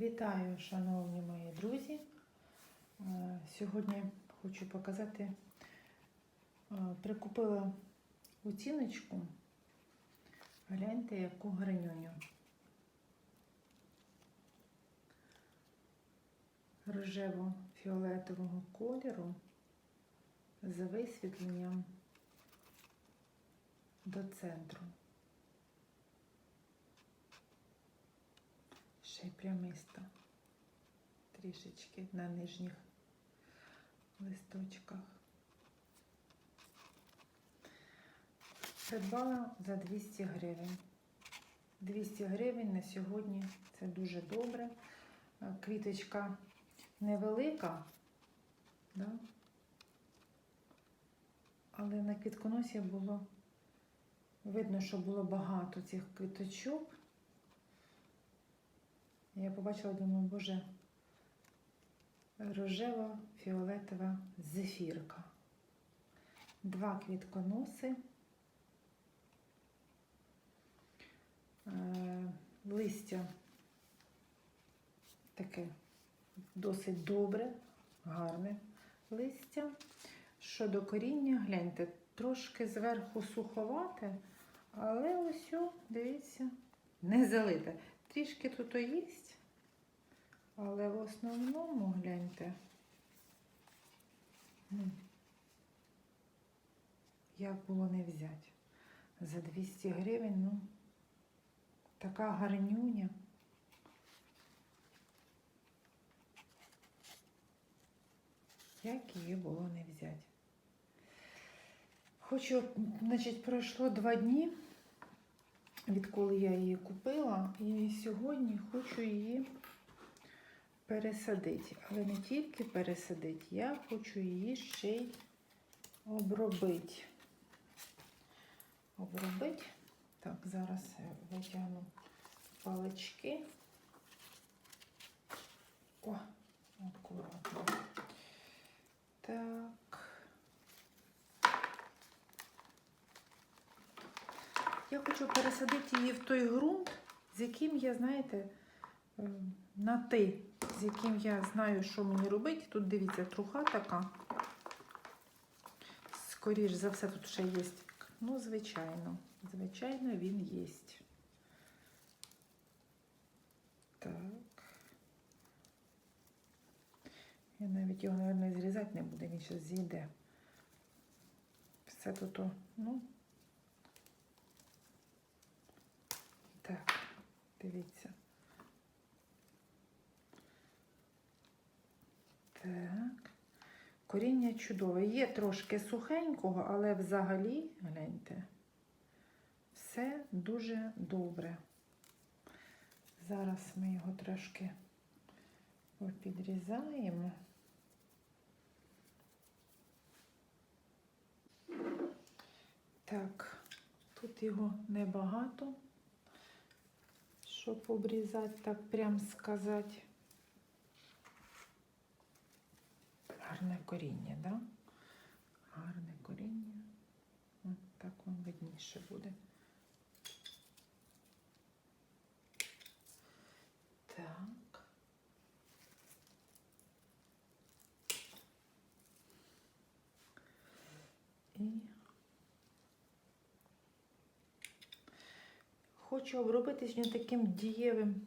Вітаю, шановні мої друзі. Е, Сьогодні хочу показати, е, прикупила оціночку. Гляньте, яку гранюню. Рожево-фіолетового кольору з висвітленням до центру. Ще й прямиста. Трішечки на нижніх листочках. Придбала за 200 гривень. 200 гривень на сьогодні це дуже добре. Е, Квіточка невелика, да? але на квітконосі було видно, що було багато цих квіточок. Я побачила, думаю, боже, рожево-фіолетова зефірка. Два квітконоси. Е, Листя таке досить добре, гарне листя. Щодо коріння, гляньте, трошки зверху суховате, але ось, дивіться, не залите. Трішки тут є, але в основному гляньте. Як було не взяти? За 200 гривень, ну, така гарнюня. Як її було не взяти? Хочу, значить, пройшло два дні, відколи я її купила, і сьогодні хочу її пересадити. Але не тільки пересадити, я хочу її ще й обробити. Обробити. Так, зараз я витягну палички. О, акуратно. Так. Я хочу пересадити її в той ґрунт, з яким я, знаєте, е, на ти, з яким я знаю, що мені робити. Тут дивіться, труха така. Скоріш за все, тут ще є. Ну, звичайно, звичайно, він є. Так. Я навіть його, мабуть, зрізати не буду, він зараз зійде. Все тут, ну. Так, дивіться. Так. Коріння чудове. Є трошки сухенького, але взагалі, гляньте, все дуже добре. Зараз ми його трошки підрізаємо. Так, тут його небагато, щоб обрізати, так прям сказати. Гарне коріння, да? Гарне коріння. О, так вам видніше буде. Так. І хочу обробити сьогодні таким дієвим,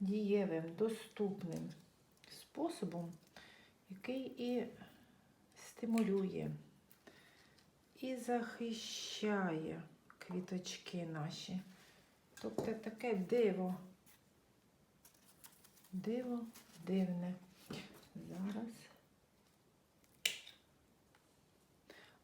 дієвим, доступним способом, який і стимулює, і захищає квіточки наші. Тобто таке диво. Диво дивне. Зараз.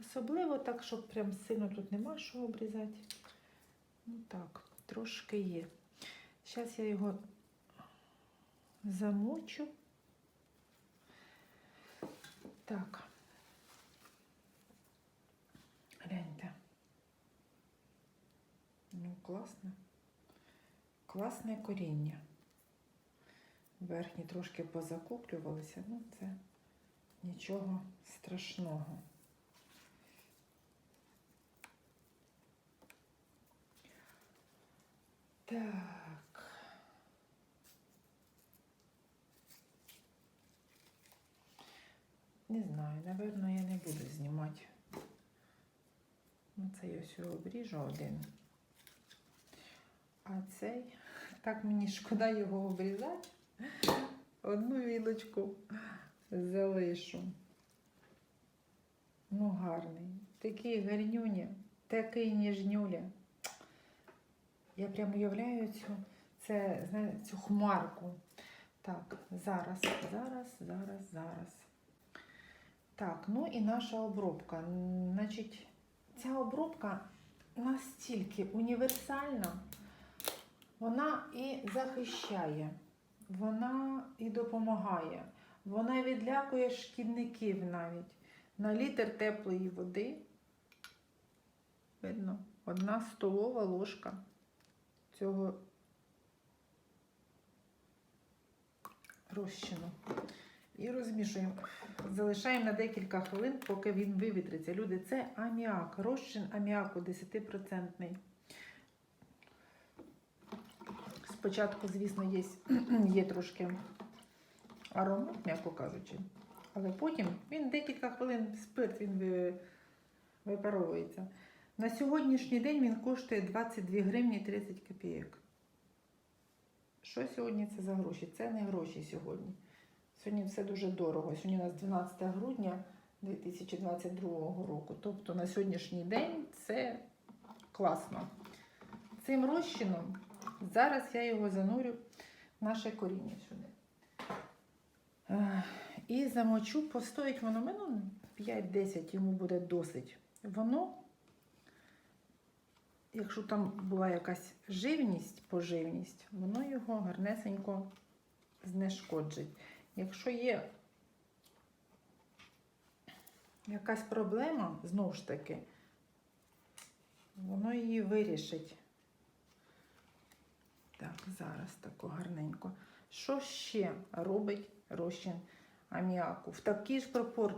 Особливо так, щоб прям сильно тут нема що обрізати. Ну так, трошки є. Зараз я його замочу. Так. Гляньте. Ну, класно. Класне коріння. Верхні трошки позакуплювалися, ну це нічого страшного. Так. Не знаю, напевно, я не буду знімати. Ну, це я ось обріжу один. А цей, так мені шкода його обрізати. Одну вілочку залишу. Ну, гарний. Такий гарнюня, такий ніжнюля. Я прямо уявляю цю, це, знаєте, цю хмарку. Так, зараз, зараз, зараз, зараз. Так, ну і наша обробка. Значить, ця обробка настільки універсальна, вона і захищає, вона і допомагає, вона відлякує шкідників навіть. На літр теплої води, видно, одна столова ложка цього розчину. І розмішуємо. Залишаємо на декілька хвилин, поки він вивітриться. Люди, це аміак, розчин аміаку 10%. Спочатку, звісно, є, є трошки аромат, м'яко кажучи. Але потім він декілька хвилин спирт він випаровується. На сьогоднішній день він коштує 22 гривні 30 копійок. Що сьогодні це за гроші? Це не гроші сьогодні. Сьогодні все дуже дорого. Сьогодні у нас 12 грудня 2022 року. Тобто на сьогоднішній день це класно. Цим розчином зараз я його занурю в наше коріння сюди. І замочу, постоїть воно ну, 5-10 йому буде досить. Воно, якщо там була якась живність, поживність, воно його гарнесенько знешкоджить. Якщо є якась проблема, знову ж таки, воно її вирішить. Так, зараз тако гарненько. Що ще робить розчин аміаку? В такій ж пропор...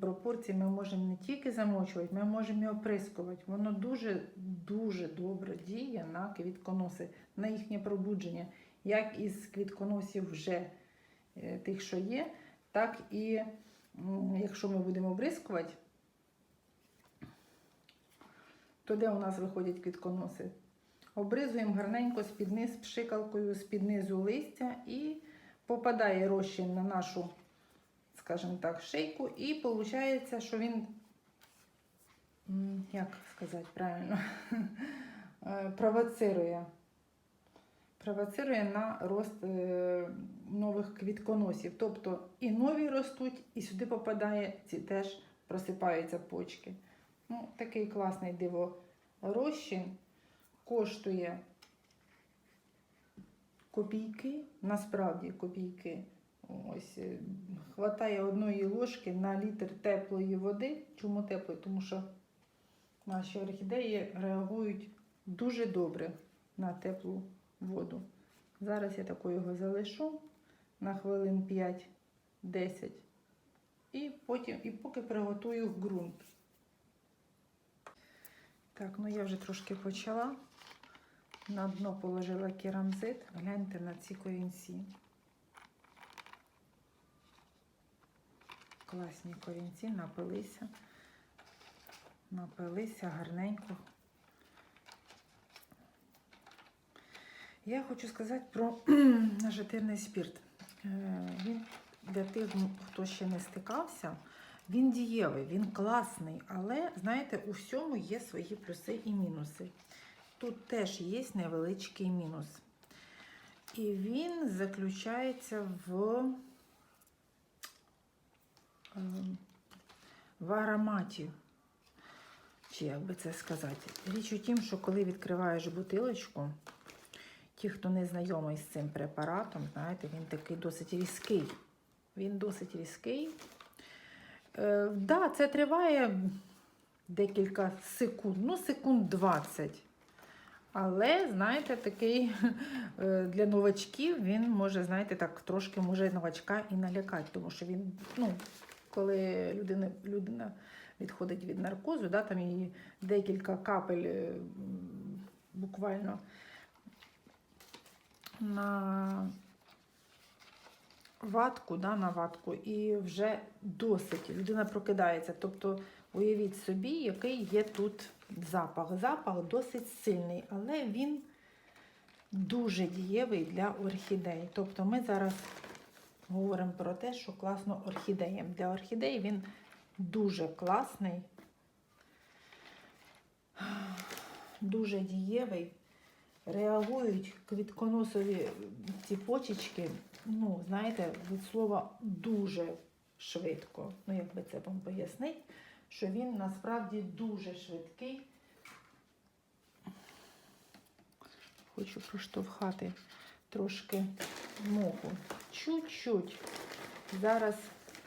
пропорції ми можемо не тільки замочувати, ми можемо і оприскувати. Воно дуже дуже добре діє на квітконоси, на їхнє пробудження, як із квітконосів вже тих, що є, так і якщо ми будемо обрискувати, то де у нас виходять квітконоси? Обризуємо гарненько з-під низ пшикалкою, з-під низу листя і попадає розчин на нашу, скажімо так, шийку, і виходить, що він, як сказати правильно, е, провоцирує. Провоцирує на рост е, нових квітконосів. Тобто і нові ростуть, і сюди попадає, ці теж просипаються почки. Ну, такий класний диво розчин коштує копійки, насправді копійки. Ось е, хватає одної ложки на літр теплої води. Чому теплої? Тому що наші орхідеї реагують дуже добре на теплу воду. Зараз я таку його залишу на хвилин 5-10 і потім, і поки приготую ґрунт. Так, ну я вже трошки почала. На дно положила керамзит. Гляньте на ці корінці. Класні корінці, напилися. Напилися гарненько. Я хочу сказати про нажитирний спірт. Е, Він для тих, хто ще не стикався, він дієвий, він класний, але, знаєте, у всьому є свої плюси і мінуси. Тут теж є невеличкий мінус. І він заключається в, ем, в ароматі. Чи як би це сказати? Річ у тім, що коли відкриваєш бутилочку, ті, хто не знайомий з цим препаратом, знаєте, він такий досить різкий. Він досить різкий. Е, да, це триває декілька секунд, ну, секунд 20. Але, знаєте, такий е, для новачків він може, знаєте, так трошки може новачка і налякати, тому що він, ну, коли людина, людина відходить від наркозу, да, там її декілька капель е, буквально на ватку, да, на ватку, і вже досить. Людина прокидається. Тобто, уявіть собі, який є тут запах. Запах досить сильний, але він дуже дієвий для орхідей. Тобто ми зараз говоримо про те, що класно орхідеям. Для орхідей він дуже класний, дуже дієвий. Реагують квітконосові ці почечки, ну, знаєте, від слова дуже швидко. Ну, як би це вам пояснити, що він насправді дуже швидкий. Хочу проштовхати трошки моху. Чуть-чуть. Зараз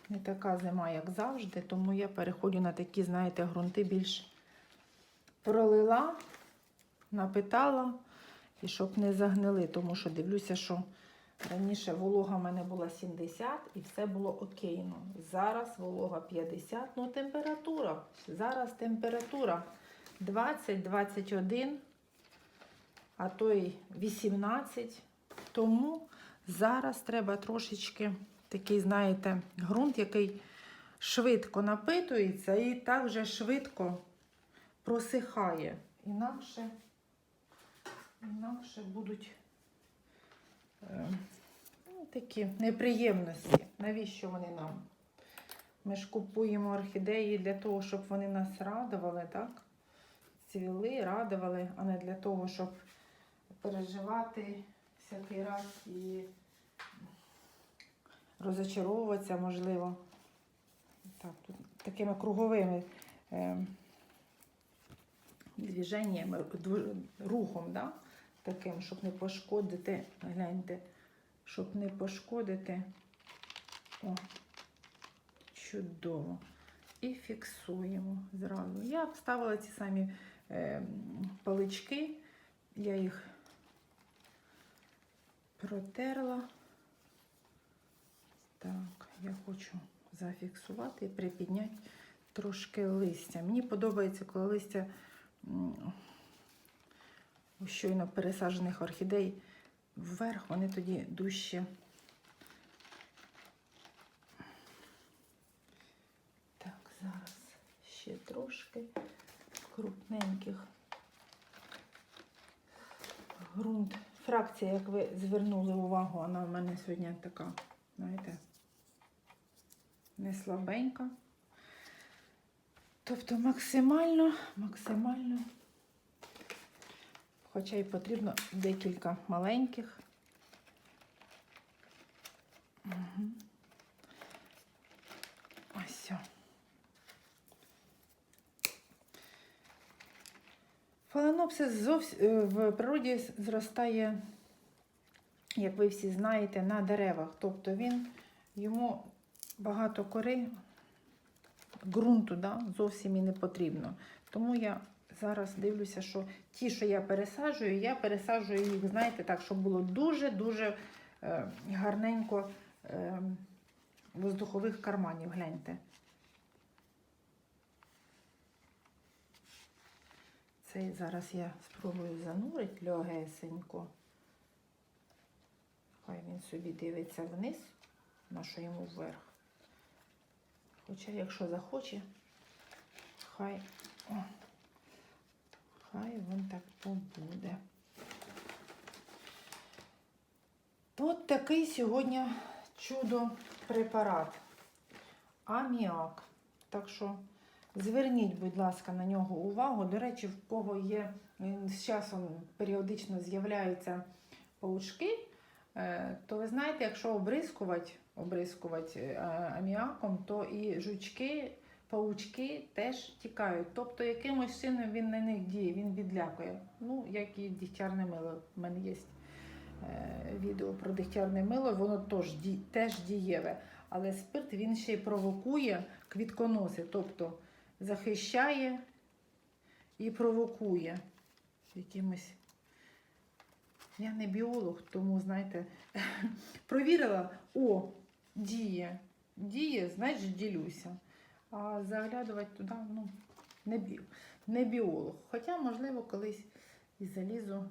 не така зима, як завжди, тому я переходжу на такі, знаєте, ґрунти більш пролила, напитала, і щоб не загнили, тому що дивлюся, що раніше волога в мене була 70 і все було окейно. Зараз волога 50, ну температура. Зараз температура 20-21, а то й 18. Тому зараз треба трошечки такий, знаєте, ґрунт, який швидко напитується і так же швидко просихає. Інакше, інакше будуть е, ну, такі неприємності. Навіщо вони нам? Ми ж купуємо орхідеї для того, щоб вони нас радували, так? Цвіли, радували, а не для того, щоб переживати всякий раз і розочаровуватися, можливо. Так, тут такими круговими е, движеннями, рухом, да? Таким, щоб не пошкодити, гляньте, щоб не пошкодити. О, чудово. І фіксуємо зразу. Я вставила ці самі е, палички, я їх протерла. Так, я хочу зафіксувати і припідняти трошки листя. Мені подобається, коли листя у щойно пересаджених орхідей вверх, вони тоді дужче. Так, зараз ще трошки крупненьких ґрунт. Фракція, як ви звернули увагу, вона в мене сьогодні така, знаєте, не слабенька. Тобто максимально, максимально, хоча й потрібно декілька маленьких. Угу. Ось. все. Фаленопсис е, в природі зростає, як ви всі знаєте, на деревах. Тобто він йому багато кори, ґрунту да, зовсім і не потрібно. Тому я зараз дивлюся, що ті, що я пересаджую, я пересаджую їх, знаєте, так, щоб було дуже-дуже е, гарненько е, воздухових карманів. Гляньте. Цей зараз я спробую занурити легесенько. Хай він собі дивиться вниз, на що йому вверх. Хоча, якщо захоче, хай, о, хай він так побуде. От такий сьогодні чудо препарат. Аміак. Так що Зверніть, будь ласка, на нього увагу. До речі, в кого є з часом періодично з'являються паучки, е, то ви знаєте, якщо обрискувати, обрискувати е, аміаком, то і жучки, паучки теж тікають. Тобто якимось чином він на них діє, він відлякує. Ну, як і дігтярне мило. У мене є е, відео про дегтярне мило, воно теж, ді- теж дієве. Але спирт він ще й провокує квітконоси. Тобто захищає і провокує якимось. Я не біолог, тому, знаєте, провірила, о, діє, діє, значить ділюся. А заглядувати туди, ну, не, бі... не біолог. Хоча, можливо, колись і залізу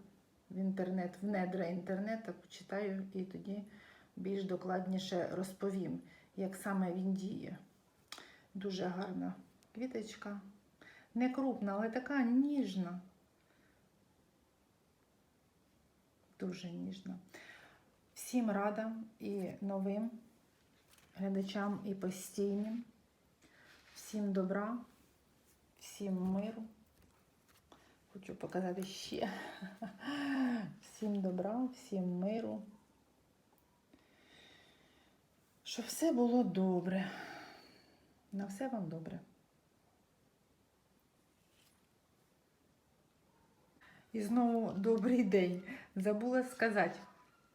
в інтернет, в недра інтернету, почитаю і тоді більш докладніше розповім, як саме він діє. Дуже гарна квіточка. Не крупна, але така ніжна. Дуже ніжна. Всім рада і новим глядачам, і постійним. Всім добра, всім миру. Хочу показати ще. Всім добра, всім миру. Щоб все було добре. На все вам добре. І знову добрий день. Забула сказати.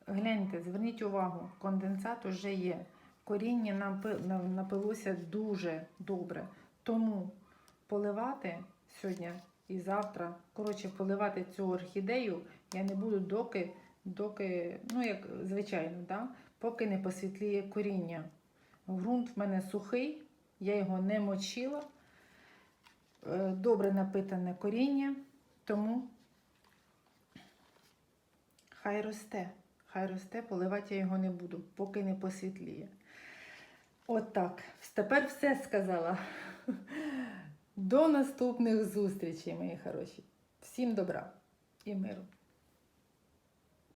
Гляньте, зверніть увагу, конденсат уже є. Коріння напи- напилося дуже добре. Тому поливати сьогодні і завтра, коротше, поливати цю орхідею я не буду доки, доки ну як звичайно, да? поки не посвітліє коріння. Грунт в мене сухий, я його не мочила. Е, Добре напитане коріння, тому хай росте. Хай росте, поливати я його не буду, поки не посвітліє. От. Тепер все сказала. До наступних зустрічей, мої хороші. Всім добра і миру.